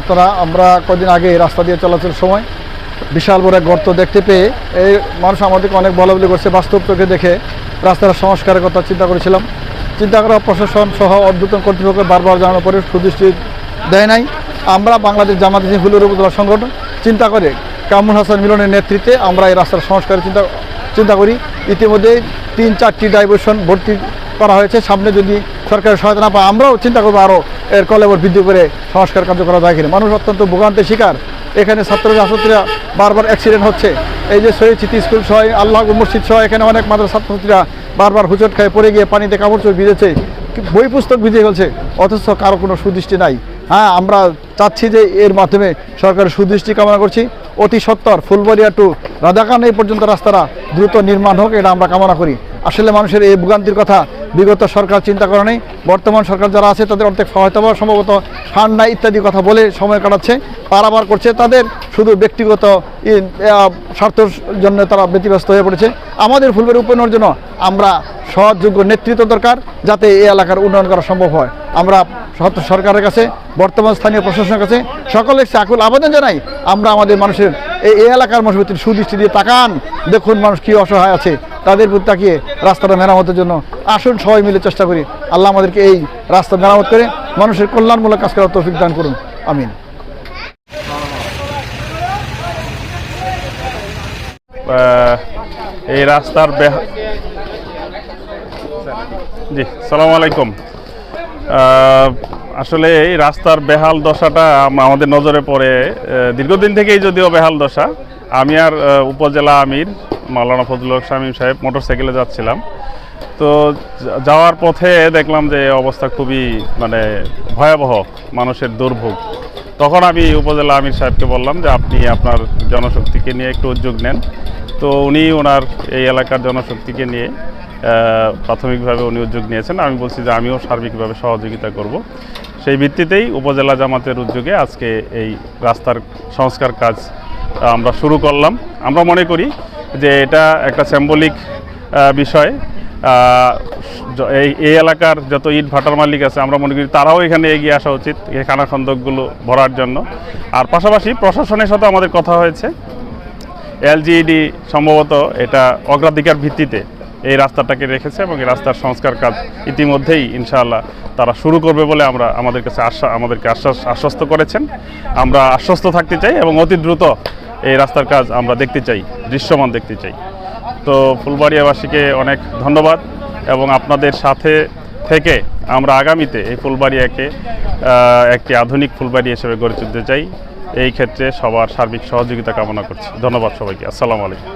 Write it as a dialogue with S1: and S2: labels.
S1: আপনারা, আমরা কদিন আগে রাস্তা দিয়ে চলাচলের সময়, বিশাল বড় গর্ত দেখতে পেয়ে এই মানুষ আমাদেরকে অনেক বলা বলি করছে, বাস্তব চোখে দেখে রাস্তার সংস্কারের কথা চিন্তা করেছিলাম। চিন্তা করা প্রশাসন সহ অদ্যতন কর্তৃপক্ষ বারবার জানানোর পরে সুদৃষ্টি দেয় নাই। আমরা বাংলাদেশ জামাত হুলুর উপজেলা সংগঠন, চিন্তা করে কামরুল হাসান মিলনের নেতৃত্বে আমরা এই রাস্তার সংস্কারের চিন্তা চিন্তা করি। ইতিমধ্যে তিন চারটি ডাইভার্সন ভর্তি করা হয়েছে। সামনে যদি সরকারের সহায়তা না পায়, আমরাও চিন্তা করব আরও এর কলেবর বৃদ্ধি করে সংস্কার কার্য করা যায় কিনা। মানুষ অত্যন্ত ভোগান্তের শিকার। এখানে ছাত্ররা, ছাত্রীরা বারবার অ্যাক্সিডেন্ট হচ্ছে। এই যে শহীদ স্মৃতি স্কুল সহ আল্লাহ মসজিদ সহ এখানে অনেক মাদ্রাসা ছাত্রছাত্রীরা বারবার হুচট খায়, পড়ে গিয়ে পানিতে কাপড় চোপড় ভিজেছে। বই পুস্তক ভিজে ফেলছে, অথচ কারও কোনো সুদৃষ্টি নাই। হ্যাঁ আমরা চাচ্ছি যে এর মাধ্যমে সরকারের সুদৃষ্টি কামনা করছি। অতি সত্তর, ফুলবাড়িয়া টু রাধাকান, এই পর্যন্ত রাস্তাটা দ্রুত নির্মাণ হোক, এটা আমরা কামনা করি। আসলে মানুষের এই ভোগান্তির কথা বিগত সরকার চিন্তা করে নেই। বর্তমান সরকার যারা আছে, তাদের অর্ধেক হয়তো সম্ভবত ফান্ড নাই ইত্যাদি কথা বলে সময় কাটাচ্ছে, পারাবার করছে। তাদের শুধু ব্যক্তিগত স্বার্থের জন্য তারা ব্যতিব্যস্ত হয়ে পড়েছে। আমাদের ফুলবাড়ি উপনয়নের জন্য আমরা সহযোগ্য নেতৃত্ব দরকার, যাতে এই এলাকার উন্নয়ন করা সম্ভব হয়। আমরা সরকারের কাছে, বর্তমান স্থানীয় প্রশাসনের কাছে সকলের আকুল আবেদন জানাই, আমরা আমাদের মানুষের এই এলাকার মানুষের প্রতি সুদৃষ্টি দিয়ে তাকান। দেখুন মানুষ কী অসহায় আছে। তাদের প্রতি তাকিয়ে রাস্তাটা মেরামতের জন্য আসুন, সবাই মিলে চেষ্টা করি। আল্লাহ আমাদেরকে এই রাস্তা মেরামত করে মানুষের কল্যাণমূলক কাজ করার তৌফিক দান করুন। আমিন।
S2: এই রাস্তার জি, সালাম আলাইকুম। আসলে এই রাস্তার বেহাল দশাটা আমাদের নজরে পড়ে দীর্ঘদিন থেকেই যদিও বেহাল দশা, আমি আর উপজেলা আমির মাওলানা ফজলুল শামীম সাহেব মোটরসাইকেলে যাচ্ছিলাম। তো যাওয়ার পথে দেখলাম যে অবস্থা খুবই মানে ভয়াবহ, মানুষের দুর্ভোগ। তখন আমি উপজেলা আমির সাহেবকে বললাম যে আপনি আপনার জনশক্তিকে নিয়ে একটু উদ্যোগ নেন। তো উনি ওনার এই এলাকার জনশক্তিকে নিয়ে প্রাথমিকভাবে উনি উদ্যোগ নিয়েছেন। আমি বলছি যে আমিও সার্বিকভাবে সহযোগিতা করব। সেই ভিত্তিতেই উপজেলা জামাতের উদ্যোগে আজকে এই রাস্তার সংস্কার কাজ আমরা শুরু করলাম। আমরা মনে করি যে এটা একটা সিম্বলিক বিষয়। এই এই এলাকার যত ইট ভাটার মালিক আছে, আমরা মনে করি তারাও এখানে এগিয়ে আসা উচিত, এই খানাখন্দকগুলো ভরার জন্য। আর পাশাপাশি প্রশাসনের সাথে আমাদের কথা হয়েছে। এলজিইডি সম্ভবত এটা অগ্রাধিকার ভিত্তিতে এই রাস্তাটাকে রেখেছে এবং এই রাস্তার সংস্কার কাজ ইতিমধ্যেই ইনশাআল্লাহ তারা শুরু করবে বলে আমরা আমাদের কাছে আশ্বাস আমাদেরকে আশ্বাস, আশ্বস্ত করেছেন। আমরা আশ্বস্ত থাকতে চাই এবং অতি দ্রুত এই রাস্তার কাজ আমরা দেখতে চাই, দৃশ্যমান দেখতে চাই। তো ফুলবাড়িয়াবাসীকে অনেক ধন্যবাদ এবং আপনাদের সাথে থেকে আমরা আগামীতে এই ফুলবাড়িয়াকে একটি আধুনিক ফুলবাড়ি হিসেবে গড়ে তুলতে চাই। এই ক্ষেত্রে সবার সার্বিক সহযোগিতা কামনা করছি। ধন্যবাদ সবাইকে। আসসালামু আলাইকুম।